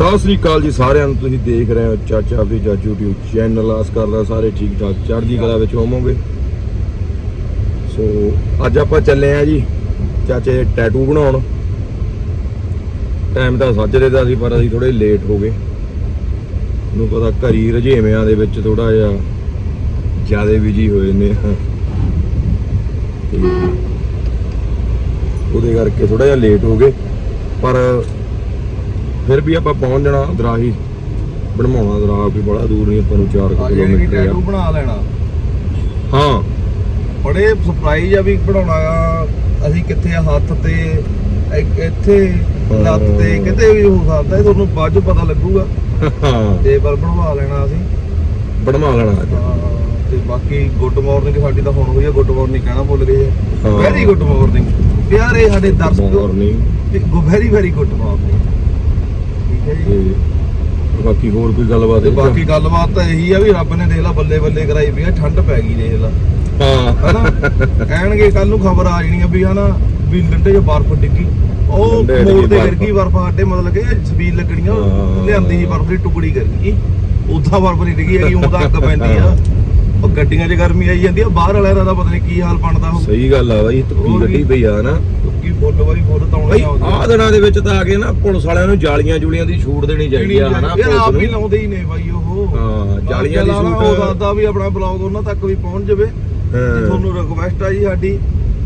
ਸਤਿ ਸ੍ਰੀ ਅਕਾਲ ਜੀ ਸਾਰਿਆਂ ਨੂੰ, ਤੁਸੀਂ ਦੇਖ ਰਹੇ ਹੋ ਚਾਚਾ ਵੀ ਜੱਜ YouTube ਚੈਨਲ ਆਸ ਕਰਦਾ ਸਾਰੇ ਠੀਕ ਠਾਕ, ਚੜ੍ਹਦੀ ਕਲਾ ਵਿੱਚ ਹੋਵੋਗੇ। ਸੋ, ਅੱਜ ਆਪਾਂ ਚੱਲੇ ਆ ਜੀ ਚਾਚੇ ਦੇ ਟੈਟੂ ਬਣਾਉਣ। ਟਾਈਮ ਤਾਂ ਸੱਜਰੇ ਦਾ ਸੀ, ਪਰ ਅਸੀਂ ਥੋੜੇ ਲੇਟ ਹੋ ਗਏ। ਤੁਹਾਨੂੰ ਪਤਾ ਘਰੀ ਰਜੇਵਿਆਂ ਦੇ ਵਿੱਚ ਥੋੜਾ ਜਿਹਾ ਜ਼ਿਆਦਾ ਬਿਜ਼ੀ ਹੋਏ ਨੇ। ਤੇ ਉਹਦੇ ਕਰਕੇ ਥੋੜਾ ਜਿਹਾ ਲੇਟ ਹੋ ਗਏ। ਪਰ ਫਿਰ ਵੀ ਆਪਾਂ ਪਹੁੰਚ ਜਾਣਾ ਦਰਾਹੀ। ਬਣਵਾਉਣਾ ਦਰਾਹ ਵੀ ਬੜਾ ਦੂਰ ਨਹੀਂ ਆਪਾਂ ਨੂੰ 4 ਆ ਜਿਹੜੀ ਕਿਲੋਮੀਟਰ ਟੈਟੂ ਆ ਬਣਾ ਲੈਣਾ। ਹਾਂ। ਬੜੇ ਸਰਪ੍ਰਾਈਜ਼ ਆ ਵੀ ਬਣਾਉਣਾ ਆ। ਅਸੀਂ ਕਿੱਥੇ ਆ ਹੱਥ ਤੇ ਇੱਥੇ ਲੱਤ ਤੇ ਕਿਤੇ ਵੀ ਹੋ ਸਕਦਾ ਇਹ ਤੁਹਾਨੂੰ ਬਾਅਦ ਚ ਪਤਾ ਲੱਗੂਗਾ। ਹਾਂ। ਤੇ ਪਰ ਬਣਵਾ ਲੈਣਾ ਅਸੀਂ। ਬਣਵਾ ਲੈਣਾ ਅੱਜ। ਹਾਂ, ਤੇ ਬਾਕੀ ਗੁੱਡ ਮਾਰਨਿੰਗ ਸਾਡੀ ਤਾਂ ਹੁਣ ਹੋਈ ਆ ਗੁੱਡ ਮਾਰਨਿੰਗ ਕਹਿਣਾ ਭੁੱਲ ਗਏ। ਹਾਂ। ਵੈਰੀ ਗੁੱਡ ਮਾਰਨਿੰਗ ਪਿਆਰੇ ਸਾਡੇ ਦਰਸ਼ਕ। ਵੈਰੀ ਵੈਰੀ ਗੁੱਡ ਮਾਰਨਿੰਗ ਤੇ ਬਾਕੀ ਹੋਰ ਕੋਈ ਗੱਲਬਾਤ ਤੇ ਹੈ ਬਾਕੀ ਗੱਲਬਾਤ ਤਾਂ ਇਹੀ ਆ ਵੀ ਰੱਬ ਨੇ ਦੇਖ ਲਾ ਬੱਲੇ ਬੱਲੇ ਕਰਾਈ ਪਈ ਆ ਠੰਡ ਪੈ ਗਈ ਦੇਖ ਲਾ। ਹਾਂ। ਹਨਾ? ਕਹਿਣਗੇ ਕੱਲ ਨੂੰ ਖਬਰ ਆ ਜਾਣੀ ਆ ਵੀ ਹਨਾ ਵੀ ਲੰਡੇ 'ਚ ਬਰਫ਼ ਡਿੱਗੀ। ਉਹ ਲੰਡੇ 'ਚ ਮੋੜ ਤੇ ਬਰਫ਼। ਗਿਰ ਗਈ ਬਰਫ਼ ਸਾਡੇ ਮਤਲਬ ਕਿ ਸਬੀਲ ਲੱਗਣੀਆਂ ਹਾਂ। ਲਿਆਂਦੀ ਸੀ ਬਰਫ਼ ਦੀ ਟੁਕੜੀ ਕਰ ਗਈ। ਉਦਾਂ ਬਰਫ਼ ਨਹੀਂ ਡਿੱਗੀ ਹੈਗੀ ਉਹਦਾ ਅੱਗ ਪੈਂਦੀ ਆ। ਉਹ ਗੱਡੀਆਂ 'ਚ ਗਰਮੀ ਆਈ ਜਾਂਦੀ ਆ ਬਾਹਰ ਵਾਲਿਆਂ ਦਾ ਪਤਾ ਨਹੀਂ ਕੀ ਹਾਲ ਬਣਦਾ ਉਹ ਸਹੀ ਗੱਲ ਆ ਬਾਈ ਧੁੱਪੀ ਹੋਰ ਗੱਡੀ। ਪਈ ਆ ਨਾ। ਕੀ ਫੁੱਲ ਵਾਰੀ ਫੁੱਲ ਬਾਈ ਤਾਉਣੀਆਂ ਆਹ ਦਿਨਾਂ ਦੇ ਵਿੱਚ ਤਾਂ ਆ ਕੇ ਨਾ ਪੁਲਿਸ ਵਾਲਿਆਂ ਨੂੰ ਜਾਲੀਆਂ ਜੂਲੀਆਂ ਦੀ ਛੂਟ ਦੇਣੀ ਚਾਹੀਦੀ ਆ ਹਨਾ ਯਾਰ ਆਪ ਹੀ ਲਾਉਂਦੇ ਹੀ ਨੇ ਬਾਈ ਉਹ। ਹਾਂ, ਜਾਲੀਆਂ ਦੀ ਛੂਟ। ਉਹ ਦੱਸਦਾ ਵੀ ਆਪਣਾ ਬਲੌਗ ਉਹਨਾਂ ਤੱਕ ਵੀ ਪਹੁੰਚ ਜਾਵੇ ਹਾਂ। ਤੁਹਾਨੂੰ ਰਿਕਵੈਸਟ ਆ ਜੀ ਸਾਡੀ।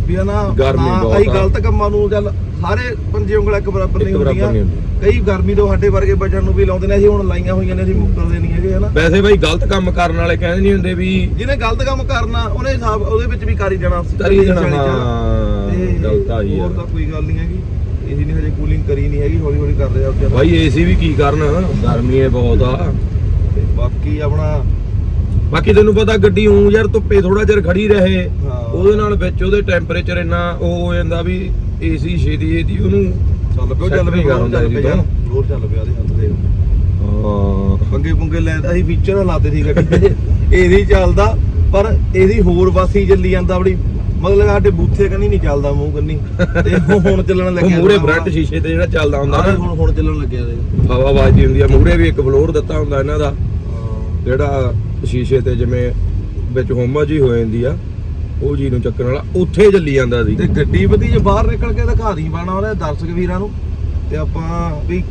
ਵੀ ਹਨਾ ਗਰਮੀ ਬਹੁਤ ਆ। ਗਲਤ ਕੰਮਾਂ ਨੂੰ ਚੱਲ ਸਾਰੇ ਪੰਜੇ ਉਂਗਲਾਂ ਇੱਕ ਬਰਾਬਰ ਨਹੀਂ ਹੁੰਦੀਆਂ। ਕਈ ਗਰਮੀ ਤੋਂ ਸਾਡੇ ਵਰਗੇ ਬਚਣ ਨੂੰ ਵੀ ਲਾਉਂਦੇ ਨੇ ਅਸੀਂ ਹੁਣ ਲਾਈਆਂ ਹੋਈਆਂ ਨੇ ਅਸੀਂ ਮੁੱਕਰਦੇ ਨਹੀਂ ਹੈਗੇ ਹਨਾ ਵੈਸੇ ਬਾਈ ਗਲਤ ਕੰਮ ਕਰਨ ਵਾਲੇ ਕਹਿੰਦੇ ਨਹੀਂ ਹੁੰਦੇ ਵੀ ਜਿਹਨੇ ਗਲਤ ਕੰਮ ਕਰਨਾ ਉਹਨੇ ਹਿਸਾਬ ਉਹਦੇ ਵਿੱਚ ਵੀ ਕਰੀ ਜਾਣਾ ਕਰੀ ਜਾਣਾ। ਹਾਂ, ਤੇ ਗੱਲ ਤਾਂ ਆਹੀ ਆ। ਹੋਰ ਤਾਂ ਕੋਈ ਗੱਲ ਨਹੀਂ ਹੈਗੀ ਇਹਦੀ ਨਹੀਂ ਹਜੇ ਕੂਲਿੰਗ ਕਰੀ ਨਹੀਂ ਹੈਗੀ ਹੌਲੀ ਹੌਲੀ ਕਰ ਰਿਹਾ ਬਾਈ ਏਸੀ ਵੀ ਕੀ ਕਰਨ ਗਰਮੀ ਏ ਬਹੁਤ ਆ ਬਾਕੀ ਆਪਣਾ ਬਾਕੀ ਤੈਨੂੰ ਪਤਾ ਗੱਡੀ ਉਂ ਯਾਰ ਧੁੱਪੇ ਥੋੜਾ ਚਿਰ ਖੜੀ ਰਹੇ। ਉਹਦੇ ਨਾਲ ਵਿੱਚ ਉਹਦੇ ਟੈਂਪਰੇਚਰ ਇੰਨਾ ਉਹ ਹੋ ਜਾਂਦਾ ਵੀ ਏਸੀ ਛੇਤੀ ਛੇਤੀ ਉਹਨੂੰ ਚੱਲ ਪਿਓ Set ਚੱਲ ਨਹੀਂ ਪਿਆ ਕਰਦਾ ਚੱਲ ਜੀ ਪਿਆ। ਤਾਂ। ਹੋਰ ਚੱਲ ਪਿਆ ਦੇ ਹੱਥ ਦੇ ਹਾਂ। ਪੰਗੇ ਪੁੰਗੇ ਲੈ ਅਸੀਂ ਫੀਚਰ ਲਾਤੇ ਸੀ ਗੱਡੀ ਤੇ। ਇਹਦੀ ਚੱਲਦਾ ਪਰ ਇਹਦੀ ਹੋਰ ਪਾਸੇ ਚੱਲੀ ਜਾਂਦਾ ਬੜੀ ਮਤਲਬ ਸਾਡੇ ਬੂਥੇ ਕੰਨੀ ਨਹੀਂ ਚੱਲਦਾ ਮੂੰਹ ਕੰਨੀ। ਤੇ ਹੁਣ ਚੱਲਣ ਲੱਗਿਆ ਮੂਰੇ। ਫਰੰਟ ਸ਼ੀਸ਼ੇ ਤੇ ਜਿਹੜਾ ਚੱਲਦਾ ਹੁੰਦਾ ਨਾ। ਹੁਣ ਹੁਣ ਚੱਲਣ ਲੱਗਿਆ ਹਵਾ ਵੱਜਦੀ ਹੁੰਦੀ ਆ। ਮੂਰੇ ਵੀ ਇੱਕ ਫਲੋਰ ਦਿੱਤਾ ਹੁੰਦਾ ਇਹਨਾਂ ਦਾ। ਜਿਹੜਾ ਸ਼ੀਸ਼ੇ ਤੇ ਜਿਵੇਂ ਵਿੱਚ ਹੋਮਾ ਜੀ ਹੋ ਜਾਂਦੀ ਆ ਉਹ ਜੀ ਨੂੰ ਚੱਕਣ ਵਾਲਾ ਉੱਥੇ ਚੱਲੀ ਜਾਂਦਾ ਸੀ। ਤੇ ਗੱਡੀ ਵਧੀ ਜੇ ਬਾਹਰ ਨਿਕਲ ਕੇ ਦਿਖਾ ਦੀ ਬਾਣਾ ਉਹਨੇ ਦਰਸ਼ਕ ਵੀਰਾਂ ਨੂੰ। ਤੇ ਆਪਾਂ ਵੀ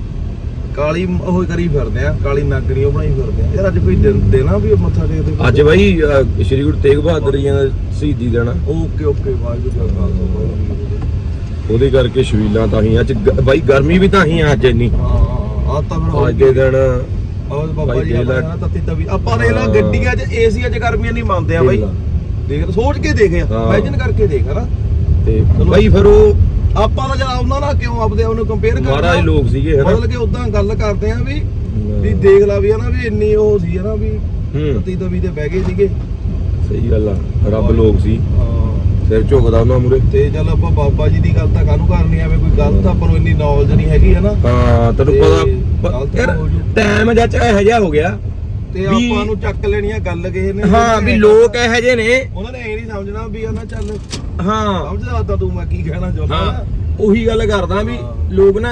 ਕਾਲੀ ਉਹ ਕਰੀ ਫਿਰਦੇ ਆ ਕਾਲੀ ਨਾਗਣੀ ਉਹ ਬਣਾਈ ਫਿਰਦੇ ਆ। ਯਾਰ ਅੱਜ ਕੋਈ ਦਿਨ ਦੇ ਨਾ ਵੀ ਮੱਥਾ ਟੇਕਦੇ ਅੱਜ ਬਾਈ ਅਹ, ਸ਼੍ਰੀ ਗੁਰੂ ਤੇਗ ਬਹਾਦਰ ਜੀ ਦਾ ਸ਼ਹੀਦੀ ਦੇਣਾ ਓਕੇ ਓਕੇ ਵਾਹਿਗੁਰੂ ਜੀ ਕਾ ਖਾਲਸਾ ਵਾਹਿਗੁਰੂ ਜੀ ਕੀ ਫਤਿਹ। ਉਹਦੇ ਕਰਕੇ ਸ਼ਵੀਲਾਂ ਤਾਂ ਹੀ ਅੱਜ ਗ- ਬਾਈ ਗਰਮੀ ਵੀ ਤਾਂ ਹੀ ਆ ਅੱਜ ਇੰਨੀ। ਹਾਂ ਆ ਤਾਂ ਫਿਰ ਅੱਜ ਦੇ ਦਿਨ ਆਵਾਜ਼ ਬਾਬਾ ਬਾਈ ਜੀ ਦੇਖ ਲੈ। ਆਪਣਾ ਤੱਤੀ ਤਵੀ ਆਪਾਂ ਦੇਖ ਲਾ ਹਾਂ। ਗੱਡੀਆਂ 'ਚ ਏਸੀਆਂ 'ਚ ਗਰਮੀਆਂ ਨਹੀਂ ਮੰਨਦੇ ਆ ਬਾਈ ਦੇਖ ਲਾ। ਦੇਖ ਸੋਚ ਕੇ ਦੇਖ ਹਾਂ। ਇਮੇਜਿਨ ਕਰਕੇ ਦੇਖ ਹਨਾ ਤੇ ਚਲੋ। ਬਾਈ ਫਿਰ ਉਹ ਆਪਾਂ ਤਾਂ ਜਰਾ ਉਹਨਾਂ ਨਾਲ ਕਿਉਂ ਆਪਦੇ ਉਹਨੂੰ ਕੰਪੇਅਰ ਕਰਦੇ ਮਹਾਰਾਜ ਲੋਕ ਸੀਗੇ ਹਨਾ ਮਤਲਬ ਕਿ ਉਦਾਂ ਗੱਲ ਕਰਦੇ ਆ ਵੀ ਵੀ ਦੇਖ ਲਾ ਵੀ ਹਨਾ ਵੀ ਇੰਨੀ ਉਹ ਸੀ ਹਨਾ ਵੀ ਹੂੰ ਤੱਤੀ ਤਵੀ ਤੇ ਬਹਿ ਗਏ ਸੀਗੇ ਸਹੀ ਗੱਲ ਆ ਰੱਬ ਲੋਕ ਸੀ ਹਾਂ ਸਿਰ ਝੁਕਦਾ ਉਹਨਾਂ ਮੂਰੇ ਤੇ ਚੱਲ ਆਪਾਂ ਬਾਬਾ ਜੀ ਦੀ ਗੱਲ ਤਾਂ ਕਾਹਨੂੰ ਕਰਨੀ ਐਵੇਂ ਕੋਈ ਗਲਤ ਆਪਾਂ ਨੂੰ ਇੰਨੀ ਨੌਲੇਜ ਨਹੀਂ ਹੈਗੀ ਹਨਾ ਹਾਂ ਤੈਨੂੰ ਪਤਾ ਯਾਰ। ਟਾਈਮ ਜੱਜ ਇਹੋ ਜਿਹਾ ਹੋ ਗਿਆ ਤੇ ਆਪਾਂ ਨੂੰ ਚੱਕ ਲੈਣੀਆਂ ਗੱਲ ਕਿਸੇ ਨੇ ਹਾਂ ਵੀ ਲੋਕ ਇਹੋ ਜਿਹੇ ਨੇ। ਉਹਨਾਂ ਨੇ ਇਹ ਨਹੀਂ ਸਮਝਣਾ ਵੀ ਹਨਾ ਚੱਲ। ਹਾਂ। ਸਮਝਦਾ ਤਾਂ ਤੂੰ ਮੈਂ ਕੀ ਕਹਿਣਾ ਚਾਹੁੰਦਾ ਨਾ। ਉਹੀ ਗੱਲ ਕਰਦਾ ਵੀ। ਲੋਕ ਨਾ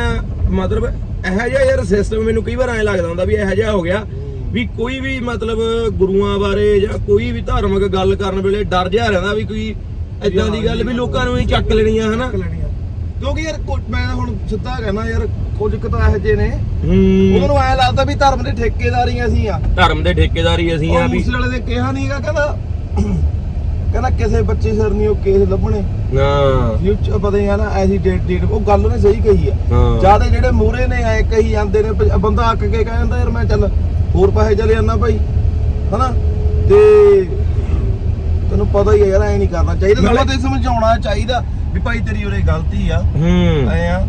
ਮਤਲਬ ਇਹੋ ਜਿਹਾ ਯਾਰ ਸਿਸਟਮ ਮੈਨੂੰ ਕਈ ਵਾਰ ਐਂ ਲੱਗਦਾ ਹੁੰਦਾ ਵੀ ਇਹੋ ਜਿਹਾ ਹੋ ਗਿਆ ਵੀ ਕੋਈ ਵੀ ਮਤਲਬ ਗੁਰੂਆਂ ਬਾਰੇ ਜਾਂ ਕੋਈ ਵੀ ਧਾਰਮਿਕ ਗੱਲ ਕਰਨ ਵੇਲੇ ਡਰ ਜਿਹਾ ਰਹਿੰਦਾ ਵੀ ਕੋਈ ਇਦਾਂ ਦੀ ਗੱਲ ਵੀ ਲੋਕਾਂ ਨੂੰ ਹੀ ਚੱਕ ਲੈਣੀ ਆ ਹਨਾ? ਲੈਣੀਆਂ ਕਿਉਂਕਿ ਯਾਰ ਮੈਂ ਹੁਣ ਸਿੱਧਾ ਕਹਿਣਾ ਯਾਰ ਕੁਝ ਕੁ ਤਾਂ ਇਹੋ ਜਿਹੇ ਨੇ। ਹੂੰ। ਉਹਨਾਂ ਨੂੰ ਐ ਲੱਗਦਾ ਵੀ ਧਰਮ ਦੇ ਠੇਕੇਦਾਰੀਆਂ ਅਸੀਂ ਆ ਧਰਮ ਦੇ ਠੇਕੇਦਾਰੀ ਅਸੀਂ ਆ ਵੀ ਮੂਸੇ ਵਾਲੇ ਨੇ ਕਿਹਾ ਨਹੀਂਗਾ ਕਹਿੰਦਾ ਕਹਿੰਦਾ ਕਿਸੇ ਬੱਚੇ ਸਿਰ ਨਹੀਂ ਉਹ ਕੇਸ ਲੱਭਣੇ। ਨਾ। ਫਿਊਚਰ ਪਤਾ ਹੀ ਆ ਨਾ ਐਸੀ ਡੇਟ ਡੇਟ ਉਹ ਗੱਲ ਉਹਨੇ ਸਹੀ ਕਹੀ ਆ। ਹਾਂ। ਜ਼ਿਆਦਾ ਜਿਹੜੇ ਮੂਰੇ ਨੇ ਐ ਕਹੀ ਜਾਂਦੇ ਨੇ ਪ- ਬੰਦਾ ਅੱਕ ਕੇ ਕਹਿੰਦਾ ਯਾਰ ਮੈਂ ਚੱਲ ਹੋਰ ਪਾਸੇ ਚਲੇ ਜਾਂਦਾ ਭਾਈ ਹਨਾ? ਤੇ ਤੈਨੂੰ ਪਤਾ ਹੀ ਆ ਯਾਰ ਐ ਨਹੀਂ ਕਰਨਾ ਚਾਹੀਦਾ। ਨਾਲੇ- ਤੇ ਸਮਝਾਉਣਾ ਚਾਹੀਦਾ ਵੀ ਭਾਈ ਤੇਰੀ ਉਰੇ ਗਲਤੀ ਆ। ਹੂੰ। ਐ ਆ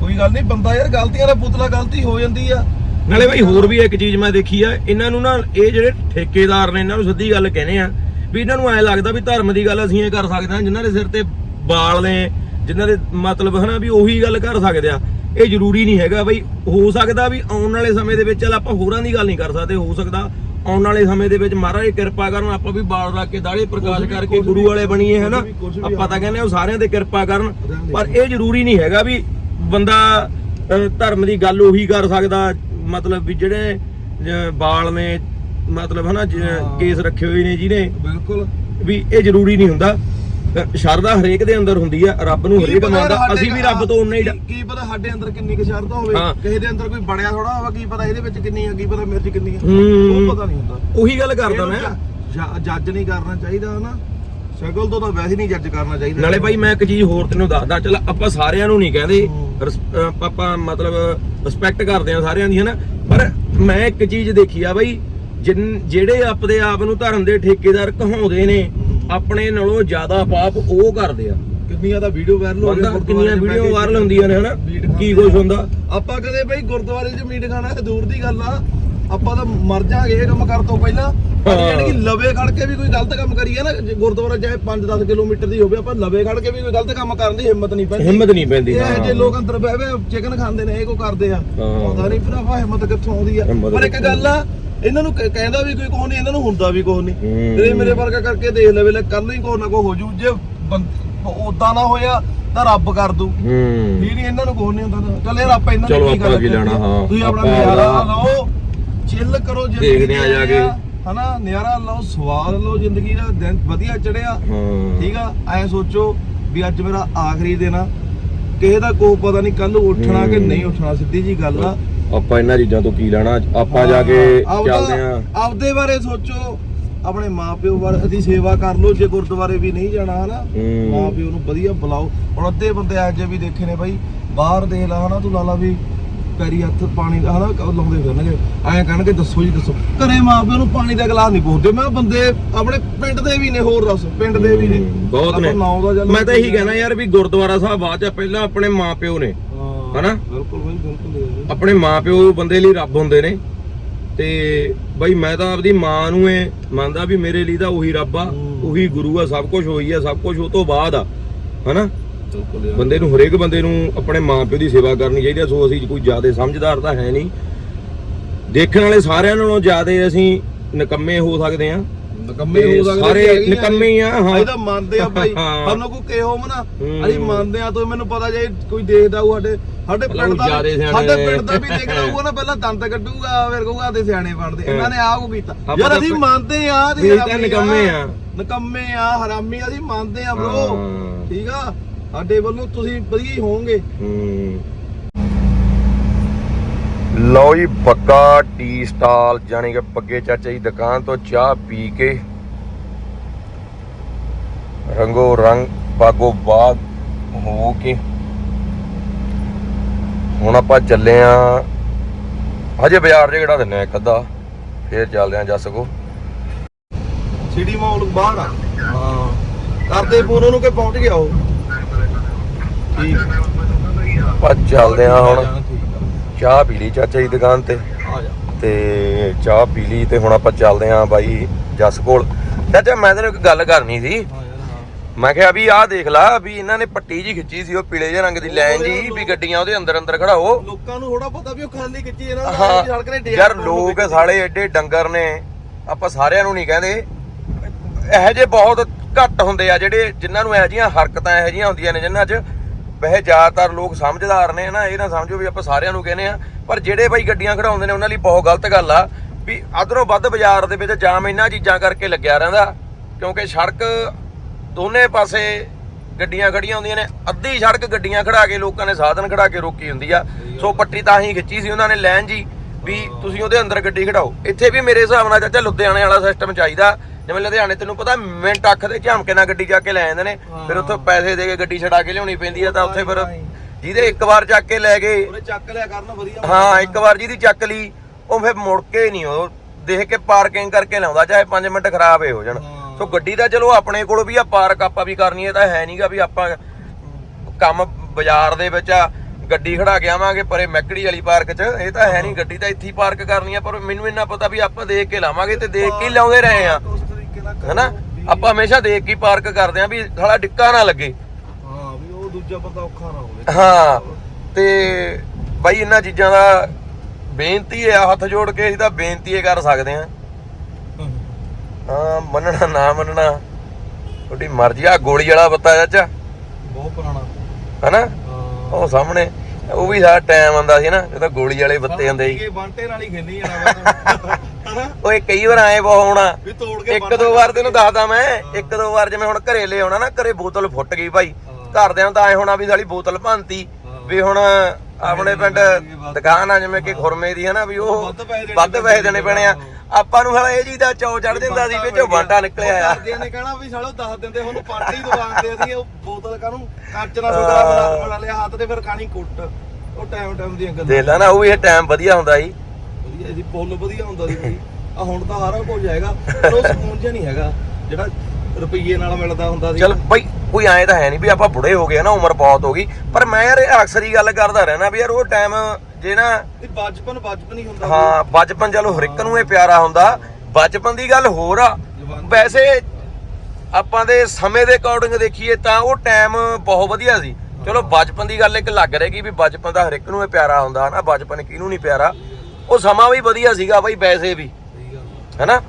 ਕੋਈ ਗੱਲ ਨਹੀਂ ਬੰਦਾ ਯਾਰ ਗਲਤੀਆਂ ਦਾ ਪੁਤਲਾ ਗਲਤੀ ਹੋ ਜਾਂਦੀ ਆ। ਨਾਲੇ ਭਾਈ ਹੋਰ ਵੀ ਇੱਕ ਚੀਜ਼ ਮੈਂ ਦੇਖੀ ਆ ਇਹਨਾਂ ਨੂੰ ਨਾ ਇਹ ਜਿਹੜੇ ਠੇਕੇਦਾਰ ਨੇ ਇਹਨਾਂ ਨੂੰ ਸਿੱਧੀ ਗੱਲ ਕਹਿੰਦੇ ਆ ਵੀ ਇਹਨਾਂ ਨੂੰ ਐ ਲੱਗਦਾ ਵੀ ਧਰਮ ਦੀ ਗੱਲ ਅਸੀਂ ਇਹ ਕਰ ਸਕਦੇ ਹਾਂ ਜਿਨ੍ਹਾਂ ਦੇ ਸਿਰ ਤੇ ਬਾਲ ਨੇ ਜਿਨ੍ਹਾਂ ਦੇ ਮਤਲਬ ਹਨਾ ਵੀ ਉਹੀ ਗੱਲ ਕਰ ਸਕਦੇ ਆ। ਇਹ ਜ਼ਰੂਰੀ ਨਹੀਂ ਹੈਗਾ ਬਈ ਹੋ ਸਕਦਾ ਵੀ ਆਉਣ ਵਾਲੇ ਸਮੇਂ ਦੇ ਵਿੱਚ ਚੱਲ ਆਪਾਂ ਹੋਰਾਂ ਦੀ ਗੱਲ ਨਹੀਂ ਕਰ ਸਕਦੇ ਹੋ ਸਕਦਾ ਆਉਣ ਵਾਲੇ ਸਮੇਂ ਦੇ ਵਿੱਚ ਮਹਾਰਾਜ ਕਿਰਪਾ ਕਰਨ ਆਪਾਂ ਵੀ ਬਾਲ ਰੱਖ ਕੇ ਦਾੜੇ ਪ੍ਰਕਾਸ਼ ਕਰਕੇ ਗੁਰੂ ਵਾਲੇ ਬਣੀਏ ਹਨਾ ਆਪਾਂ ਤਾਂ। ਕਹਿੰਦੇ ਆ ਉਹ ਸਾਰਿਆਂ ਦੇ ਕਿਰਪਾ ਕਰਨ। ਪਰ ਇਹ ਜ਼ਰੂਰੀ ਨਹੀਂ ਹੈਗਾ ਵੀ ਬੰਦਾ ਧਰਮ ਦੀ ਗੱਲ ਉਹੀ ਕਰ ਸਕਦਾ ਮਤਲਬ ਵੀ ਜਿਹੜੇ ਬਾਲ ਨੇ ਮਤਲਬ ਹਨਾ। ਕੇਸ ਰੱਖੇ ਹੋਏ ਨੇ ਜਿਹਨੇ ਬਿਲਕੁਲ ਵੀ ਇਹ ਜ਼ਰੂਰੀ ਨਹੀਂ ਹੁੰਦਾ ਸ਼ਰਧਾ ਹਰੇਕ ਦੇ ਅੰਦਰ ਹੁੰਦੀ ਆ ਰੱਬ ਨੂੰ ਹਰੇਕ ਮੰਨਦਾ ਅਸੀਂ ਵੀ ਰੱਬ ਤੋਂ ਉਨਾ ਹੀ ਕੀ- ਪਤਾ ਸਾਡੇ ਅੰਦਰ ਕਿੰਨੀ ਕੁ ਸ਼ਰਧਾ ਹੋਵੇ। ਕਿਸੇ ਦੇ ਅੰਦਰ ਕੋਈ ਬਣਿਆ ਥੋੜਾ ਹੋਵੇ ਕੀ ਪਤਾ ਇਹਦੇ ਵਿੱਚ ਕਿੰਨੀ ਆ ਕੀ ਪਤਾ ਮੇਰੇ 'ਚ ਕਿੰਨੀ ਆ। ਉਹ ਪਤਾ ਨਹੀਂ ਹੁੰਦਾ। ਉਹੀ ਗੱਲ ਕਰਦਾ ਮੈਂ। ਜੱਜ ਨਹੀਂ ਕਰਨਾ ਚਾਹੀਦਾ ਹਨਾ। ਸ਼ਕਲ ਤੋਂ ਤਾਂ ਵੈਸੇ ਨਹੀਂ ਜੱਜ ਕਰਨਾ ਚਾਹੀਦਾ। ਨਾਲੇ ਭਾਈ ਮੈਂ ਇੱਕ ਚੀਜ਼ ਹੋਰ ਤੈਨੂੰ ਦੱਸਦਾ ਚਲ ਆਪਾਂ ਸਾਰਿਆਂ ਨੂੰ ਨਹੀਂ ਕਹਿੰਦੇ ਆਪਾਂ ਮਤਲਬ ਰਿਸਪੈਕਟ ਕਰਦੇ ਆ ਸਾਰਿਆਂ ਦੀ ਹਨਾ। ਪਰ ਮੈਂ ਇੱਕ ਚੀਜ਼ ਦੇਖੀ ਆ ਬਾਈ ਜਿਹੜੇ ਆਪਦੇ ਆਪ ਨੂੰ ਧਰਮ ਦੇ ਠੇਕੇਦਾਰ ਕਹਾਉਂਦੇ ਨੇ ਆਪਣੇ ਨਾਲੋਂ ਜ਼ਿਆਦਾ ਪਾਪ ਉਹ ਕਰਦੇ ਆ। ਕਿੰਨੀਆਂ ਦਾ ਵੀਡੀਓ ਵਾਇਰਲ ਹੋ ਗਿਆ ਕਿੰਨੀਆਂ ਵੀਡੀਓ ਵਾਇਰਲ ਹੁੰਦੀਆਂ ਨੇ ਹਨਾ? ਕੀ ਕੁਝ ਹੁੰਦਾ? ਆਪਾਂ ਕਦੇ ਬਈ ਗੁਰਦੁਆਰੇ 'ਚ ਮੀਟ ਖਾਣਾ ਇਹ ਦੂਰ ਦੀ ਗੱਲ ਆ। ਆਪਾਂ ਤਾਂ ਮਰ ਜਾਗੇ ਇਹ ਕੰਮ ਕਰ ਤੋਂ ਪਹਿਲਾਂ। ਯਾਨੀ ਕਿ ਲਵੇ ਖੜ ਕੇ ਵੀ ਕੋਈ ਗਲਤ ਕੰਮ ਕਰੀਏ ਨਾ ਗੁਰਦੁਆਰਾ ਚਾਹੇ 5-10 ਕਿਲੋਮੀਟਰ ਦੀ ਹੋਵੇ ਆਪਾਂ ਲਵੇ ਖੜ ਕੇ ਵੀ ਕੋਈ ਗਲਤ ਕੰਮ ਕਰਨ ਦੀ ਹਿੰਮਤ ਨਹੀਂ ਪੈਂਦੀ। ਹਿੰਮਤ ਨਹੀਂ ਪੈਂਦੀ ਇਹ ਹਾਂ। ਜੇ ਲੋਕ ਅੰਦਰ ਬਹਿ ਬਹਿ ਚਿਕਨ ਖਾਂਦੇ ਨੇ ਇਹ ਕੋ ਕਰਦੇ ਆ। ਆਉਂਦਾ ਨਹੀਂ ਭਰਾਵਾ ਹਿੰਮਤ ਕਿੱਥੋਂ ਆਉਂਦੀ ਆ। ਪਰ ਇੱਕ ਗੱਲ ਆ ਇਹਨਾਂ ਨੂੰ ਕ- ਕਹਿੰਦਾ ਵੀ ਕੋਈ ਕੋਹ ਨਹੀਂ ਇਹਨਾਂ ਨੂੰ ਹੁੰਦਾ ਵੀ ਕੋਹ ਨਹੀਂ ਹੂੰ। ਤੇਰੇ ਮੇਰੇ ਵਰਗਾ ਕਰਕੇ ਦੇਖ ਲਵੇ ਲੈ ਕੱਲ ਹੀ ਕੋਹ ਨਾ ਕੋ ਹੋ ਜੂ। ਜੇ ਉਦਾਂ ਨਾ ਹੋਇਆ ਤਾਂ ਰੱਬ ਕਰ ਦੂ। ਹੂੰ। ਨਹੀਂ ਨਹੀਂ ਇਹਨਾਂ ਨੂੰ ਕੋਈ ਨਹੀਂ ਹੁੰਦਾ। ਚੱਲ ਯਾਰ ਆਪਾਂ ਇਹਨਾਂ ਚਲੋ ਆਪਾਂ ਕੀ ਲੈਣਾ, ਹਾਂ। ਤੁਸੀਂ ਆਪਣਾ ਆਪਾਂ ਨਿਆਰਾ ਆਪਣਾ- ਲਓ ਚਿੱਲ ਕਰੋ ਜ਼ਿੰਦਗੀ ਦੇਖਦੇ ਆ ਜਾ ਕੇ। ਹਨਾ? ਨਿਆਰਾ ਲਓ ਸਵਾਦ ਲਓ ਜ਼ਿੰਦਗੀ ਦਾ ਦਿਨ ਵਧੀਆ ਚੜਿਆ ਹਾਂ। ਠੀਕ ਆ? ਐ ਸੋਚੋ ਵੀ ਅੱਜ ਮੇਰਾ ਆਖਰੀ ਦਿਨ ਆ। ਕਿਸੇ ਦਾ ਕੋਈ ਪਤਾ ਨਹੀਂ ਕੱਲ ਉੱਠਣਾ ਕਿ ਹੂੰ। ਨਹੀਂ ਉੱਠਣਾ ਸਿੱਧੀ ਜੀ ਗੱਲ ਆ। ਆਪਾਂ ਇਹਨਾਂ ਚੀਜ਼ਾਂ ਤੋਂ ਕੀ ਲੈਣਾ? ਆਪਾਂ ਜਾ ਕੇ ਆਪਦਾ- ਚੱਲਦੇ ਆਂ ਆਪਦੇ ਬਾਰੇ ਸੋਚੋ। ਆਪਣੇ ਮਾਪਿਓ ਬਾਰੇ ਦੀ ਸੇਵਾ ਕਰ ਲਓ ਜੇ ਗੁਰਦੁਆਰੇ ਵੀ ਨਹੀਂ ਜਾਣਾ ਹਨਾ? ਹੂੰ। ਮਾਪਿਓ ਨੂੰ ਵਧੀਆ ਬੁਲਾਓ। ਹੁਣ ਅੱਧੇ ਬੰਦੇ ਜਿਹੇ ਵੀ ਦੇਖੇ ਨੇ ਬਾਈ ਬਾਹਰ ਦੇਖ ਲਾ ਹਨਾ ਤੂੰ ਲਾ ਲਾ ਵੀ ਪੈਰੀ ਹੱਥ ਪਾਣੀ ਦਾ ਹਨਾ ਕ- ਲਾਉਂਦੇ ਫਿਰਨਗੇ। ਐਂ ਕਹਿਣਗੇ ਦੱਸੋ ਜੀ ਦੱਸੋ। ਘਰੇ ਮਾਪਿਓ ਨੂੰ ਪਾਣੀ ਦਾ ਗਲਾਸ ਨਹੀਂ ਪੁੱਛਦੇ। ਮੈਂ ਕਿਹਾ ਬੰਦੇ ਆਪਣੇ ਪਿੰਡ ਦੇ ਵੀ ਨੇ ਹੋਰ ਦੱਸ ਪਿੰਡ ਦੇ ਵੀ ਨੇ। ਬਹੁਤ ਨੇ ਆਪਾਂ ਨਾਂ। ਦਾ ਚੱਲ ਮੈਂ ਤਾਂ ਇਹੀ ਕਹਿਣਾ ਯਾਰ ਵੀ ਗੁਰਦੁਆਰਾ ਸਾਹਿਬ ਬਾਅਦ ਚ ਆ, ਪਹਿਲਾਂ ਆਪਣੇ ਮਾਪਿਓ ਨੇ। ਹਨਾ? ਬਿਲਕੁਲ ਬਾਈ ਬਿਲਕੁਲ ਆਪਣੇ ਮਾਪਿਓ ਬੰਦੇ ਲਈ ਰੱਬ ਹੁੰਦੇ ਨੇ ਤੇ ਬਈ ਮੈਂ ਤਾਂ ਆਪਦੀ ਮਾਂ ਨੂੰ ਇਹ ਮੰਨਦਾ ਵੀ ਮੇਰੇ ਲਈ ਤਾਂ ਉਹੀ ਰੱਬ ਆ। ਉਹੀ ਗੁਰੂ ਆ ਸਭ ਕੁਝ ਹੋਈ ਆ ਸਭ ਕੁਝ ਉਹ ਤੋਂ ਬਾਅਦ ਆ ਹਨਾ। ਬੰਦੇ ਨੂੰ ਹਰੇਕ ਬੰਦੇ ਨੂੰ ਆਪਣੇ ਮਾਪਿਓ ਦੀ ਸੇਵਾ ਕਰਨੀ ਚਾਹੀਦੀ ਆ ਸੋ ਅਸੀਂ ਕੋਈ ਜ਼ਿਆਦਾ ਸਮਝਦਾਰ ਤਾਂ ਹੈ ਨਹੀਂ ਦੇਖਣ ਵਾਲੇ ਸਾਰਿਆਂ ਨਾਲੋਂ ਜ਼ਿਆਦਾ ਅਸੀਂ ਨਿਕੰਮੇ ਹੋ ਸਕਦੇ ਆ ਨਿਕੰਮੇ ਹੋ ਸਕਦੇ ਸਾਰੇ। ਨਿਕੰਮੇ ਆ, ਹਾਂ। ਤਾਂ ਮੰਨਦੇ ਆ ਭਾਈ। ਸਾਨੂੰ ਕੋਈ ਕਿਹੋ ਮਨਾ। ਅਸੀਂ ਮੰਨਦੇ ਆ ਤੋ ਮੈਨੂੰ ਪਤਾ ਜੇ ਕੋਈ ਦੇਖਦਾ ਹੋਊ ਸਾਡੇ ਸਾਡੇ ਪਿੰਡ ਦਾ ਸਾਡੇ। ਪਿੰਡ ਦਾ ਵੀ ਦੇਖਦਾ ਹੋਊਗਾ ਨਾ ਪਹਿਲਾਂ ਦੰਦ ਕੱਢੂਗਾ ਫਿਰ ਕਹੂਗਾ ਤੇ ਸਿਆਣੇ ਬਣਦੇ ਇਹਨਾਂ ਨੇ ਆਹ ਕੋ ਕੀਤਾ ਯਾਰ ਅਸੀਂ ਮੰਨਦੇ ਆ ਤਾਂ ਨਿਕੰਮੇ ਆ। ਨਿਕੰਮੇ ਆ ਹਰਾਮੀ ਅਸੀਂ ਮੰਨਦੇ ਆ ਬ్రో। ਠੀਕ ਆ ਸਾਡੇ ਵੱਲੋਂ ਤੁਸੀਂ ਵਧੀਆ ਹੀ ਹੋਵੋਗੇ ਹੂੰ ਲਓ ਜੀ ਬੱਗਾ ਟੀ ਸਟਾਲ ਜਾਣੀ ਕਿ ਬੱਗੇ ਚਾਚਾ ਜੀ ਦੁਕਾਨ ਤੋਂ ਚਾਹ ਪੀ ਕੇ ਰੰਗੋ ਰੰਗ ਬਾਗੋ ਬਾਗ ਹੋ ਕੇ ਹੁਣ ਆਪਾਂ ਚੱਲੇ ਆ। ਹਜੇ ਬਾਜ਼ਾਰ 'ਚ ਕਿਹੜਾ ਦਿੰਨੇ ਆ ਇੱਕ ਅੱਧਾ ਫੇਰ ਚੱਲਦੇ ਆ ਜੱਸ ਕੋ। ਸਿਟੀ ਮਾਲ ਬਾਹਰ ਆ। ਹਾਂ। ਕਰਦੇ ਫੋਨ ਉਹਨੂੰ ਕਿ ਪਹੁੰਚ ਗਿਆ ਉਹ? ਠੀਕ। ਆਪਾਂ ਚੱਲਦੇ ਆ ਹੁਣ। ਚਾਹ ਪੀ ਲਈ ਚਾਚਾ ਜੀ ਦੁਕਾਨ ਤੇ। ਤੇ ਚਾਹ ਪੀ ਲਈ ਤੇ ਹੁਣ ਆਪਾਂ ਚੱਲਦੇ ਆਂ ਬਾਈ ਜੱਸ ਕੋਲ। ਚਾਚਾ ਮੈਂ ਤੈਨੂੰ ਇੱਕ ਗੱਲ ਕਰਨੀ ਸੀ। ਮੈਂ ਕਿਹਾ ਵੀ ਆਹ ਦੇਖ ਲਾ ਵੀ ਇਹਨਾਂ ਨੇ ਪੱਟੀ ਜੀ ਖਿੱਚੀ ਸੀ ਉਹ ਪੀਲੇ ਜਿਹੇ ਰੰਗ ਦੀ ਲਾਈਨ ਜੀ ਵੀ ਗੱਡੀਆਂ ਉਹਦੇ ਅੰਦਰ ਅੰਦਰ ਖੜਾਓ। ਲੋਕਾਂ ਨੂੰ ਥੋੜਾ ਪਤਾ ਵੀ ਉਹ ਖਾਲੀ ਕੱਚੀ ਇਹਨਾਂ ਹਾਂ ਸੜਕ ਨੇ ਡੇਰਾ ਯਾਰ ਲੋਕ ਸਾਲੇ ਐਡੇ ਡੰਗਰ ਨੇ ਆਪਾਂ ਸਾਰਿਆਂ ਨੂੰ ਨਹੀਂ ਕਹਿੰਦੇ। ਇਹੋ ਜਿਹੇ ਬਹੁਤ ਘੱਟ ਹੁੰਦੇ ਆ ਜਿਹੜੇ ਜਿਨ੍ਹਾਂ ਨੂੰ ਇਹੋ ਜਿਹੀਆਂ ਹਰਕਤਾਂ ਇਹੋ ਜਿਹੀਆਂ ਹੁੰਦੀਆਂ ਨੇ ਜਿਨ੍ਹਾਂ 'ਚ ਵੈਸੇ ਜ਼ਿਆਦਾਤਰ ਲੋਕ ਸਮਝਦਾਰ ਨੇ ਨਾ ਇਹ ਨਾ ਸਮਝੋ ਵੀ ਆਪਾਂ ਸਾਰਿਆਂ ਨੂੰ ਕਹਿੰਦੇ ਆ, ਪਰ ਜਿਹੜੇ ਬਾਈ ਗੱਡੀਆਂ ਖੜਾਉਂਦੇ ਨੇ, ਉਹਨਾਂ ਲਈ ਬਹੁਤ ਗਲਤ ਗੱਲ ਆ, ਵੀ ਅਧਰੋਂ ਵੱਧ ਬਾਜ਼ਾਰ ਦੇ ਵਿੱਚ ਜਾਮ ਇਹਨਾਂ ਚੀਜ਼ਾਂ ਕਰਕੇ ਲੱਗਿਆ ਰਹਿੰਦਾ, ਕਿਉਂਕਿ ਸੜਕ ਦੋਨੇ ਪਾਸੇ ਗੱਡੀਆਂ ਖੜੀਆਂ ਹੁੰਦੀਆਂ ਨੇ, ਅੱਧੀ ਸੜਕ ਗੱਡੀਆਂ ਖੜਾ ਕੇ ਲੋਕਾਂ ਨੇ ਸਾਧਨ ਖੜਾ ਕੇ ਰੋਕੀ ਹੁੰਦੀ ਆ, ਸੋ ਪੱਟੀ ਤਾਂ ਹੀ ਖਿੱਚੀ ਸੀ ਉਹਨਾਂ ਨੇ ਲੈਣ ਜੀ, ਵੀ ਤੁਸੀਂ ਉਹਦੇ ਅੰਦਰ ਗੱਡੀ ਖੜਾਓ, ਇੱਥੇ ਵੀ ਮੇਰੇ ਹਿਸਾਬ ਨਾਲ ਚਾਚਾ ਲੁਧਿਆਣੇ ਵਾਲਾ ਸਿਸਟਮ ਚਾਹੀਦਾ ਜਿਵੇਂ ਲੁਧਿਆਣੇ ਤੈਨੂੰ ਪਤਾ ਮਿੰਟ ਅੱਖ ਦੇ ਝਾਮਕੇ ਨਾਲ ਗੱਡੀ ਚੱਕ ਕੇ ਲੈ ਜਾਂਦੇ ਨੇ ਫਿਰ ਉੱਥੋਂ ਪੈਸੇ ਦੇ ਕੇ ਗੱਡੀ ਛਡਾ ਕੇ ਲਿਆਉਣੀ ਪੈਂਦੀ ਆ ਤਾਂ ਉੱਥੇ ਫਿਰ ਜਿਹਦੇ ਇੱਕ ਵਾਰ ਚੱਕ ਕੇ ਲੈ ਗਏ। ਉਹਨੇ ਚੱਕ ਲਿਆ ਕਰਨ ਵਧੀਆ ਹਾਂ ਇੱਕ ਵਾਰ ਜਿਹਦੀ ਚੱਕ ਲਈ ਉਹ ਫਿਰ ਮੁੜ ਕੇ ਨਹੀਂ ਉਹ ਦੇਖ ਕੇ ਪਾਰਕਿੰਗ ਕਰਕੇ ਲਾਉਂਦਾ ਚਾਹੇ 5 ਮਿੰਟ ਖਰਾਬ ਹੀ ਜਾਣ। ਸੋ ਗੱਡੀ ਦਾ ਚਲੋ ਆਪਣੇ ਕੋਲ ਵੀ ਆ ਪਾਰਕ ਆਪਾਂ ਵੀ ਕਰਨੀ ਹੈ ਤਾਂ ਹੈ ਨਹੀਂਗਾ ਵੀ ਆਪਾਂ ਕੰਮ ਬਾਜ਼ਾਰ ਦੇ ਵਿੱਚ ਆ ਗੱਡੀ ਖੜਾ ਕੇ ਆਵਾਂਗੇ ਪਰੇ ਮੈਕੜੀ ਵਾਲੀ ਪਾਰਕ 'ਚ ਇਹ ਤਾਂ ਹੈ ਨਹੀਂ ਗੱਡੀ ਤਾਂ ਇੱਥੇ ਹੀ ਪਾਰਕ ਕਰਨੀ ਆ ਪਰ ਮੈਨੂੰ ਇੰਨਾ ਪਤਾ ਵੀ ਆਪਾਂ ਦੇਖ ਕੇ ਲਾਵਾਂਗੇ ਤੇ ਦੇਖ ਕੇ ਹੀ ਲਾਉਂਦੇ ਰਹੇ ਆ। ਹਨਾ? ਆਪਾਂ ਹਮੇਸ਼ਾ ਦੇਖ ਕੇ ਪਾਰਕ ਕਰਦੇ ਆ ਵੀ ਸਾਲਾ ਡਿੱਕਾ ਨਾ ਲੱਗੇ। ਹਾਂ ਵੀ ਉਹ ਦੂਜਾ ਬੰਦਾ ਔਖਾ ਨਾ ਹੋਵੇ। ਹਾਂ ਤੇ ਬਾਈ ਇਹਨਾਂ ਚੀਜ਼ਾਂ ਦਾ ਬੇਨਤੀ ਹੈ ਹੱਥ ਜੋੜ ਕੇ ਅਸੀਂ ਤਾਂ ਬੇਨਤੀ ਕਰ ਸਕਦੇ ਹਾਂ। ਹਾਂ ਮੰਨਣਾ ਨਾ ਮੰਨਣਾ ਤੁਹਾਡੀ ਮਰਜ਼ੀ ਆ ਗੋਲੀ ਵਾਲਾ ਬੱਤਾ ਚਾਚਾ। ਬਹੁਤ ਪੁਰਾਣਾ। ਹਨਾ? ਉਹ ਸਾਹਮਣੇ ਉਹ ਵੀ ਸਾਡਾ ਟਾਈਮ ਆਉਂਦਾ ਸੀ ਨਾ ਜਦੋਂ ਗੋਲੀ ਵਾਲੇ ਬੱਤੇ ਹੁੰਦੇ ਸੀ। ਇਹ ਬੰਟੇ ਨਾਲ ਹੀ ਖੇਲੀ ਜਾਣਾ ਓਏ ਕਈ ਵਾਰ ਆਏ ਬਹੁਤ ਹੋਣਾ। ਵੀ ਤੋੜ ਕੇ ਇੱਕ ਦੋ ਵਾਰ ਤੈਨੂੰ ਦੱਸਦਾ ਮੈਂ ਇੱਕ ਦੋ ਵਾਰ ਜਿਵੇਂ ਹੁਣ ਘਰੇ ਲੈ ਆਉਣਾ ਨਾ ਘਰੇ ਬੋਤਲ ਫੁੱਟ ਗਈ ਭਾਈ। ਘਰਦਿਆਂ ਨੂੰ ਤਾਂ ਐ ਹੋਣਾ ਵੀ ਸਾਲੀ ਬੋਤਲ ਭੰਨਤੀ। ਵੀ ਹੁਣ ਆਪਣੇ ਪਿੰਡ ਦੁਕਾਨ ਆ ਜਿਵੇਂ ਕਿ ਖੁਰਮੇ ਦੀ ਹੈ ਨਾ ਵੀ ਉਹ ਵੱਧ ਪੈਸੇ ਦੇਣੇ ਪੈਣੇ ਆ। ਆਪਾਂ ਨੂੰ ਹਲਾ ਇਹ ਚੀਜ਼ ਦਾ ਚੌ ਚੜ ਜਾਂਦਾ ਸੀ ਵਿੱਚੋਂ ਵਾਂਟਾ ਨਿਕਲਿਆ ਆ। ਨੇ ਕਹਿਣਾ ਵੀ ਸਾਲੋ ਦੱਸ ਦਿੰਦੇ ਹੁਣ ਪਾਰਟੀ ਦਵਾਉਂਦੇ ਅਸੀਂ ਉਹ ਬੋਤਲ ਕਾਹਨੂੰ ਕੱਚ ਨਾਲ ਬਣਾ ਲਿਆ ਹੱਥ ਤੇ ਫਿਰ ਖਾਣੀ ਕੁੱਟ। ਉਹ ਟਾਈਮ ਟਾਈਮ ਦੀਆਂ ਗੱਲਾਂ। ਦੇਖ ਲੈ ਨਾ ਉਹ ਵੀ ਇਹ ਟਾਈਮ ਵਧੀਆ ਹੁੰਦਾ ਸੀ। ਵਧੀਆ ਜੀ ਪੁੱਲ ਵਧੀਆ ਹੁੰਦਾ ਸੀ ਭਾਈ ਆ ਹੁਣ ਤਾਂ ਸਾਰਾ ਕੁਝ ਹੈਗਾ ਪਰ ਉਹ ਸਕੂਨ ਜਿਹਾ ਨਹੀਂ ਹੈਗਾ ਜਿਹੜਾ ਰੁਪਈਏ ਨਾਲ ਮਿਲਦਾ ਹੁੰਦਾ ਸੀ। ਚਲ ਬਈ ਕੋਈ ਐਂ ਤਾਂ ਹੈ ਨਹੀਂ ਵੀ ਆਪਾਂ ਬੁੜੇ ਹੋ ਗਏ ਨਾ ਉਮਰ ਬਹੁਤ ਹੋ ਗਈ। ਪਰ ਮੈਂ ਯਾਰ ਇਹ ਅਕਸਰ ਹੀ ਗੱਲ ਕਰਦਾ ਰਹਿਣਾ ਵੀ ਯਾਰ ਉਹ ਟਾਈਮ ਜੇ ਨਾ ਇਹ ਬਚਪਨ ਬਚਪਨ ਹੀ ਹੁੰਦਾ ਹਾਂ ਬਚਪਨ ਚਲੋ ਹਰ ਇੱਕ ਨੂੰ ਇਹ ਪਿਆਰਾ ਹੁੰਦਾ। ਬਚਪਨ ਦੀ ਗੱਲ ਹੋਰ ਆ। ਵੈਸੇ ਆਪਾਂ ਦੇ ਸਮੇਂ ਦੇ ਅਕੋਰਡਿੰਗ ਦੇਖੀਏ ਤਾਂ ਉਹ ਟਾਈਮ ਬਹੁਤ ਵਧੀਆ ਸੀ। ਚਲੋ ਬਚਪਨ ਦੀ ਗੱਲ ਇੱਕ ਲੱਗ ਰਹੇਗੀ ਵੀ ਬਚਪਨ ਦਾ ਹਰ ਇੱਕ ਨੂੰ ਇਹ ਪਿਆਰਾ ਹੁੰਦਾ ਨਾ ਬਚਪਨ ਕਿਹਨੂੰ ਨਹੀਂ ਪਿਆਰਾ? ਉਹ ਸਮਾਂ ਵੀ ਵਧੀਆ ਸੀਗਾ ਬਈ ਵੈਸੇ ਵੀ। ਸਹੀ ਗੱਲ ਆ। ਹੈਨਾ?